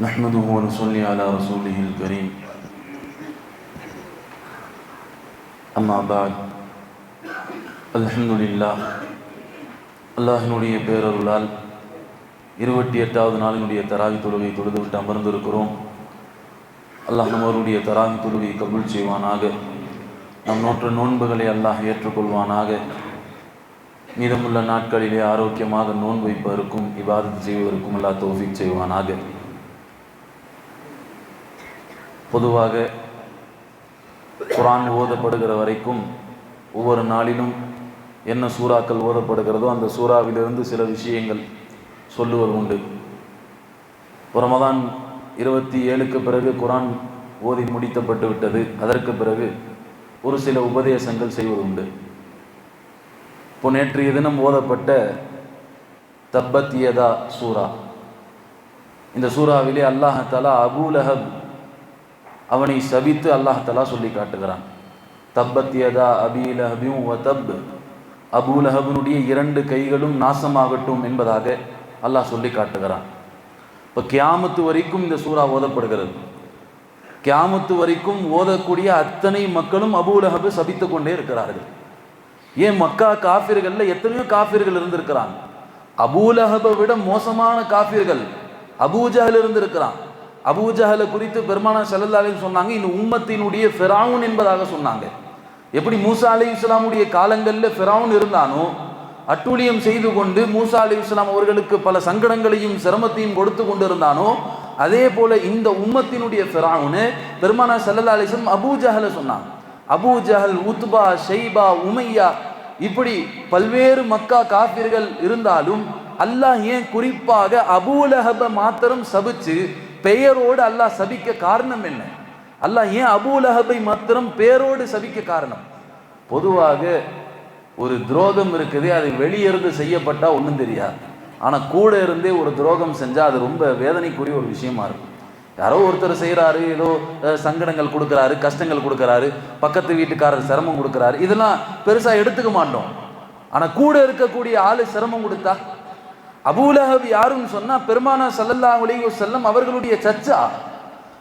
نحمده ونصلي على رسوله الكريم أما بعد الحمد لله அல்லாஹினுடைய பேரருளால் இருபத்தி எட்டாவது நாளினுடைய தராவி தொழுகை தொழுதுவிட்டு அமர்ந்திருக்கிறோம் அல்லாஹ் நம்மவருடைய தராவி தொழுகை கபூல் செய்வானாக நம் நோற்ற நோன்புகளை அல்லாஹ் ஏற்றுக்கொள்வானாக மீதமுள்ள நாட்களிலே ஆரோக்கியமாக நோன்பு வைப்பதற்கும் இபாதத் செய்வதற்கும் அல்லாஹ் தௌஃபீக் செய்வானாக பொதுவாக குரான் ஓதப்படுகிற வரைக்கும் ஒவ்வொரு நாளிலும் என்ன சூறாக்கள் ஓதப்படுகிறதோ அந்த சூறாவிலிருந்து சில விஷயங்கள் சொல்லுவது உண்டு. ரமதான் இருபத்தி ஏழுக்கு பிறகு குரான் ஓதி முடித்தப்பட்டு விட்டது. அதற்கு பிறகு ஒரு சில உபதேசங்கள் செய்வது உண்டு. இப்போ நேற்றைய தினம் ஓதப்பட்ட தப்பத்தியதா சூரா இந்த சூறாவிலே அல்லாஹாலா அபூலஹப் அவனை சபித்து அல்லாஹலா சொல்லி காட்டுகிறான். தப்பத்தியதா அபீலஹபியும் தப். அபூலஹபனுடைய இரண்டு கைகளும் நாசமாகட்டும் என்பதாக அல்லாஹ் சொல்லி காட்டுகிறான். இப்போ கியாமத்து வரைக்கும் இந்த சூறா ஓதப்படுகிறது. கியாமத்து வரைக்கும் ஓதக்கூடிய அத்தனை மக்களும் அபூலஹபு சபித்து கொண்டே இருக்கிறார்கள். ஏன் மக்கா காஃபிர்களில் எத்தனையோ காஃபிர்கள் இருந்திருக்கிறாங்க அபூலஹபை விட மோசமான காஃபிர்கள் அபூஜஹல் இருந்திருக்கிறான். அபூஜஹலை குறித்து பெருமானா செல்லல்லாலையும் சொன்னாங்க இந்த உம்மத்தினுடைய ஃபெராவுன் என்பதாக சொன்னாங்க. எப்படி மூசா அலி இஸ்லாமுடைய காலங்களில் ஃபெராவுன் இருந்தானோ அட்டூழியம் செய்து கொண்டு மூசா அலி இஸ்லாம் அவர்களுக்கு பல சங்கடங்களையும் சிரமத்தையும் கொடுத்து கொண்டு இருந்தானோ அதே போல இந்த உம்மத்தினுடைய ஃபெராவுன்னு பெருமானா செல்லல்லா அலிஸ்லம் அபூஜஹலை சொன்னாங்க. அபூஜஹல் உத்பா ஷெய்பா உமையா இப்படி பல்வேறு மக்கா காபிர்கள் இருந்தாலும் அல்லாஹ் ஏன் குறிப்பாக அபூலஹப மாத்திரம் சபிச்சு பெயரோடு அல்லாஹ் சபிக்க காரணம் என்ன? அல்லாஹ் ஏன் அபூலஹபை மாத்திரம் பெயரோடு சபிக்க காரணம்? பொதுவாக ஒரு துரோகம் இருக்குது அது வெளியிருந்து செய்யப்பட்டா ஒன்றும் தெரியாது. ஆனால் கூட இருந்தே ஒரு துரோகம் செஞ்சால் அது ரொம்ப வேதனைக்குரிய ஒரு விஷயமா இருக்கும். யாரோ ஒருத்தர் செய்கிறாரு ஏதோ சங்கடங்கள் கொடுக்குறாரு கஷ்டங்கள் கொடுக்குறாரு பக்கத்து வீட்டுக்காரர் சிரமம் கொடுக்குறாரு இதெல்லாம் பெருசாக எடுத்துக்க மாட்டோம். ஆனால் கூட இருக்கக்கூடிய ஆள் சிரமம் கொடுத்தா அபூலஹப் யாருன்னு சொன்னால் பெருமானா சல்லல்லா அலிஹு செல்லம் அவர்களுடைய சச்சா.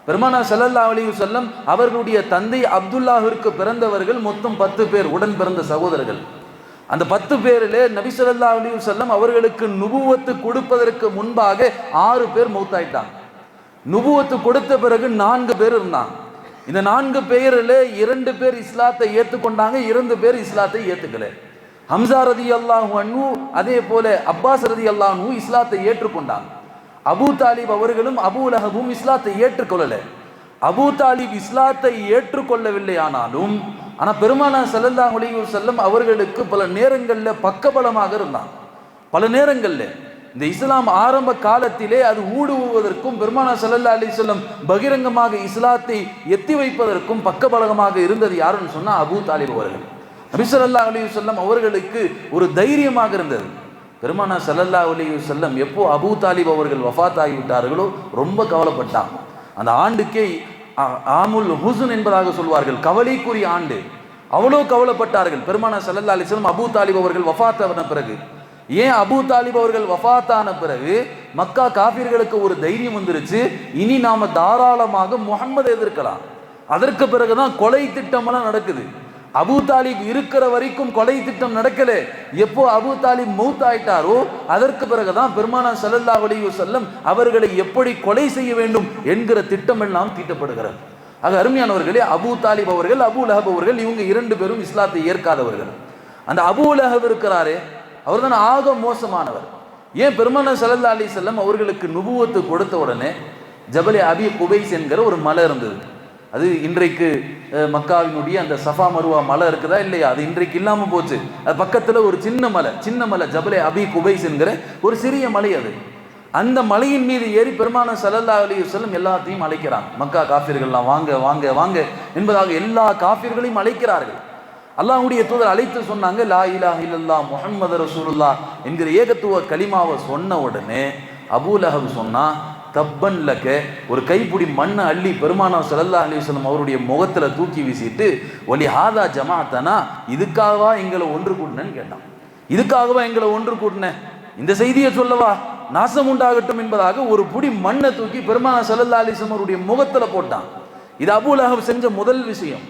பெருமானா சல்லல்லா அலிஹு செல்லம் அவர்களுடைய தந்தை அப்துல்லாஹிற்கு பிறந்தவர்கள் மொத்தம் பத்து பேர் உடன் பிறந்த சகோதரர்கள். அந்த பத்து பேரில் நபி சொல்லா அலிஹு செல்லம் அவர்களுக்கு நுபுவத்து கொடுப்பதற்கு முன்பாக ஆறு பேர் மௌத்தாயிட்டாங்க. நுபுவத்து கொடுத்த பிறகு நான்கு பேர் இருந்தாங்க. இந்த நான்கு பேரில் இரண்டு பேர் இஸ்லாத்தை ஏற்றுக்கொண்டாங்க இரண்டு பேர் இஸ்லாத்தை ஏற்றுக்கல ஹம்சா ரதி அல்லாஹூ அண்ணு அதே போல அப்பாஸ் ரதி அல்லாஹூ இஸ்லாத்தை ஏற்றுக்கொண்டாங்க அபு தாலிப் அவர்களும் அபு லஹபும் இஸ்லாத்தை ஏற்றுக்கொள்ளல. அபு தாலிப் இஸ்லாத்தை ஏற்றுக்கொள்ளவில்லை ஆனாலும் ஆனால் பெருமானா செல்லல்லா ஒளியூர் செல்லம் அவர்களுக்கு பல நேரங்களில் பக்கபலமாக இருந்தாங்க பல நேரங்களில். இந்த இஸ்லாம் ஆரம்ப காலத்திலே அது ஊடுருவதற்கும் பெருமானா சல்லல்லா அலி சொல்லம் பகிரங்கமாக இஸ்லாத்தை எத்தி வைப்பதற்கும் பக்கபலகமாக இருந்தது யாருன்னு சொன்னால் அபு தாலிப் அவர்கள். நபிசல்லா அலி சொல்லம் அவர்களுக்கு ஒரு தைரியமாக இருந்தது. பெருமானா சல்லல்லா அலி சொல்லம் எப்போ அபு தாலிப் அவர்கள் வஃத் ஆகிவிட்டார்களோ ரொம்ப கவலைப்பட்டான். அந்த ஆண்டுக்கே ஆமுல் ஹுசுன் என்பதாக சொல்வார்கள். கவலைக்குரிய ஆண்டு. அவ்வளோ கவலைப்பட்டார்கள். பெருமானா சல்லல்லா அலி சொல்லம் அபு தாலிப் அவர்கள் வஃத் ஆன பிறகு. ஏன் அபு தாலிப் அவர்கள் வஃத்தான பிறகு மக்கா காபிர்களுக்கு ஒரு தைரியம் வந்துருச்சு? இனி நாம தாராளமாக முகம்மதை எதிர்க்கலாம். அதற்கு பிறகுதான் கொலை திட்டமெல்லாம் நடக்குது. அபு தாலிப் இருக்கிற வரைக்கும் கொலை திட்டம் நடக்கல. எப்போ அபு தாலிப் மௌத் ஆயிட்டாரோ அதற்கு பிறகுதான் பெருமானா சல்லல்லா அலிவு செல்லம் அவர்களை எப்படி கொலை செய்ய வேண்டும் என்கிற திட்டம் எல்லாம் தீட்டப்படுகிறது. ஆக அருமையானவர்களே அபு தாலிப் அவர்கள் அபு லஹப் அவர்கள் இவங்க இரண்டு பேரும் இஸ்லாத்தை ஏற்காதவர்கள். அந்த அபு லஹப் இருக்கிறாரே அவர் தான் ஆக மோசமானவர். ஏன் பெருமான சல்லல்லா அலி செல்லம் அவர்களுக்கு நுபுவத்து கொடுத்த உடனே ஜபலி அபி குபைஸ் என்கிற ஒரு மலை இருந்தது. அது இன்றைக்கு மக்காவினுடைய அந்த சஃபா மருவா மலை இருக்குதா இல்லையா? அது இன்றைக்கு இல்லாமல் போச்சு. அது பக்கத்தில் ஒரு சின்ன மலை சின்ன மலை ஜபலே அபி குபைஸ் என்கிற ஒரு சிறிய மலை அது. அந்த மலையின் மீது ஏறி பெருமான சல்லல்லா அலி செல்லும் எல்லாத்தையும் அழைக்கிறாங்க. மக்கா காஃபிர்கள்லாம் வாங்க வாங்க வாங்க என்பதாக எல்லா காஃபிர்களையும் அழைக்கிறார்கள். அல்லாஹுடைய தூதர் அழைத்து சொன்னாங்க லா இலா இல்லல்லா முகமது ரசூலுல்லா என்கிற ஏகத்துவ கலிமாவை சொன்ன உடனே அபூலஹப் சொன்னா தப்பன் லக்க ஒரு கைப்பிடி மண்ணை அள்ளி பெருமானா சல்லா அலிவசலம் அவருடைய முகத்தில் தூக்கி வீசிட்டு ஒலி ஹாதா ஜமாத்தனா இதுக்காகவா எங்களை ஒன்று கூட்டினேன்னு கேட்டான். இதுக்காகவா எங்களை ஒன்று கூட்டின? இந்த செய்தியை சொல்லவா? நாசம் உண்டாகட்டும் என்பதாக ஒரு புடி மண்ணை தூக்கி பெருமானா சல்லல்லா அலிஸ்லம் அவருடைய முகத்தில் போட்டான். இது அபூலஹப் செஞ்ச முதல் விஷயம்.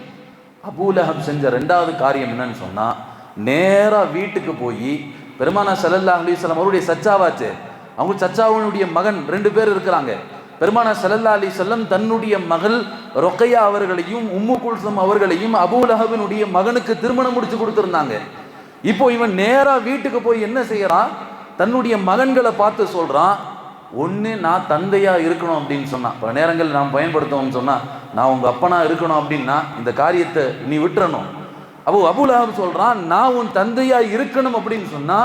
அபூலஹப் செஞ்ச ரெண்டாவது காரியம் என்னன்னு சொன்னால் நேராக வீட்டுக்கு போய் பெருமானா சல்லல்லா அலிஸ்லாம் அவருடைய சச்சாவாச்சு அவங்க சச்சாவினுடைய மகன் ரெண்டு பேர் இருக்கிறாங்க. பெருமானா சல்லல்லா அலி செல்லம் தன்னுடைய மகள் ரொக்கையா அவர்களையும் உம்மு குல்சம் அவர்களையும் அபூலஹபினுடைய மகனுக்கு திருமணம் முடிச்சு கொடுத்துருந்தாங்க. இப்போ இவன் நேராக வீட்டுக்கு போய் என்ன செய்யறான்? தன்னுடைய மகன்களை பார்த்து சொல்றான் ஒன்று நான் தந்தையா இருக்கணும் அப்படின்னு சொன்னான். பல நேரங்கள் நாம் பயன்படுத்துவோம்னு சொன்னா நான் உங்க அப்பனா இருக்கணும் அப்படின்னா இந்த காரியத்தை நீ விட்டுறணும். அப்போ அபுலஹப் சொல்றான் நான் உன் தந்தையா இருக்கணும் அப்படின்னு சொன்னா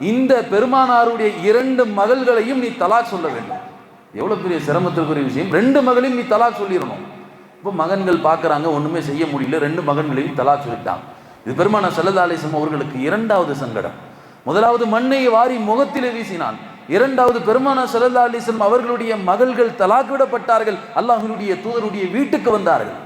இந்த பெருமானாருடைய இரண்டு மகள்களையும் நீ தலாக் சொல்ல வேண்டும். எவ்வளவு பெரிய சிரமத்திற்குரிய விஷயம். ரெண்டு மகளையும் நீ தலாக் சொல்லிடணும். இப்போ மகன்கள் பார்க்குறாங்க ஒண்ணுமே செய்ய முடியல. ரெண்டு மகன்களையும் தலாக் சொல்லிட்டான். இது பெருமான செல்லதாலேசம் அவர்களுக்கு இரண்டாவது சங்கடம். முதலாவது மண்ணை வாரி முகத்திலே வீசினான். இரண்டாவது பெருமான சல்லல்லா அவர்களுடைய மகள்கள் தலாக் விடப்பட்டார்கள். தூதருடைய வீட்டுக்கு வந்தார்கள்.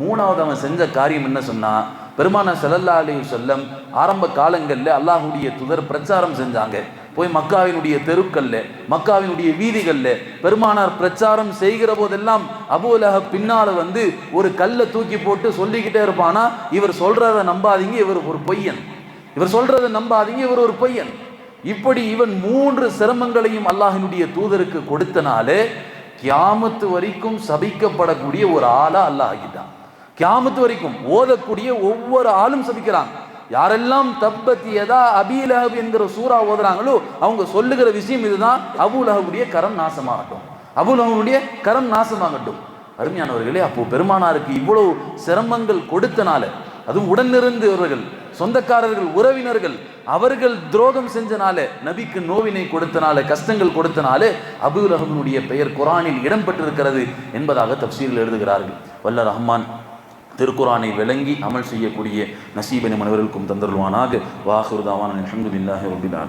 மூணாவது அவன் செஞ்ச காரியம் என்ன சொன்னா பெருமான செல்லல்லா அலி சொல்லம் ஆரம்ப காலங்களில் அல்லாஹுடைய தூதர் பிரச்சாரம் செஞ்சாங்க. போய் மக்காவினுடைய தெருக்கல்ல மக்காவினுடைய வீதிகளில் பெருமானார் பிரச்சாரம் செய்கிற போதெல்லாம் அபுலக பின்னால் வந்து ஒரு கல்லை தூக்கி போட்டு சொல்லிக்கிட்டே இருப்பானா? இவர் சொல்றத நம்பாதீங்க இவர் ஒரு பொய்யன். இவர் சொல்றத நம்பாதீங்க இவர் ஒரு பொய்யன். இப்படி இவன் மூன்று சிரமங்களையும் அல்லாஹினுடைய தூதருக்கு கொடுத்தனாலே கியாமத்து வரைக்கும் சபிக்கப்படக்கூடிய ஒரு ஆளா அல்லாஹ் ஆகிட்டான். கியாமத்து வரைக்கும் ஓதக்கூடிய ஒவ்வொரு ஆளும் சபிக்கிறான் யாரெல்லாம் தப்பத் எதா அபீலஹப் என்கிற சூறா ஓதுறாங்களோ அவங்க சொல்லுகிற விஷயம் இதுதான். அபுலஹபுடைய கரம் நாசமாகட்டும். அபுலஹபுடைய கரம் நாசமாகட்டும். அருமையானவர்களே அப்போ பெருமானாருக்கு இவ்வளவு சிரமங்கள் கொடுத்தனால அதுவும் உடனிருந்தவர்கள் சொந்தக்காரர்கள் உறவினர்கள் அவர்கள் துரோகம் செஞ்சனால நபிக்கு நோவினை கொடுத்தனால கஷ்டங்கள் கொடுத்தனாலே அபுலஹபனுடைய பெயர் குரானில் இடம்பெற்றிருக்கிறது என்பதாக தப்சீரில் எழுதுகிறார்கள். வல்ல ரஹ்மான் திருக்குரானை விளங்கி அமல் செய்யக்கூடிய நசீபனை மனிதர்களுக்கும் தந்தருவானாக வாஹுர்தாவான அஹமதுல்லாஹி ரபில்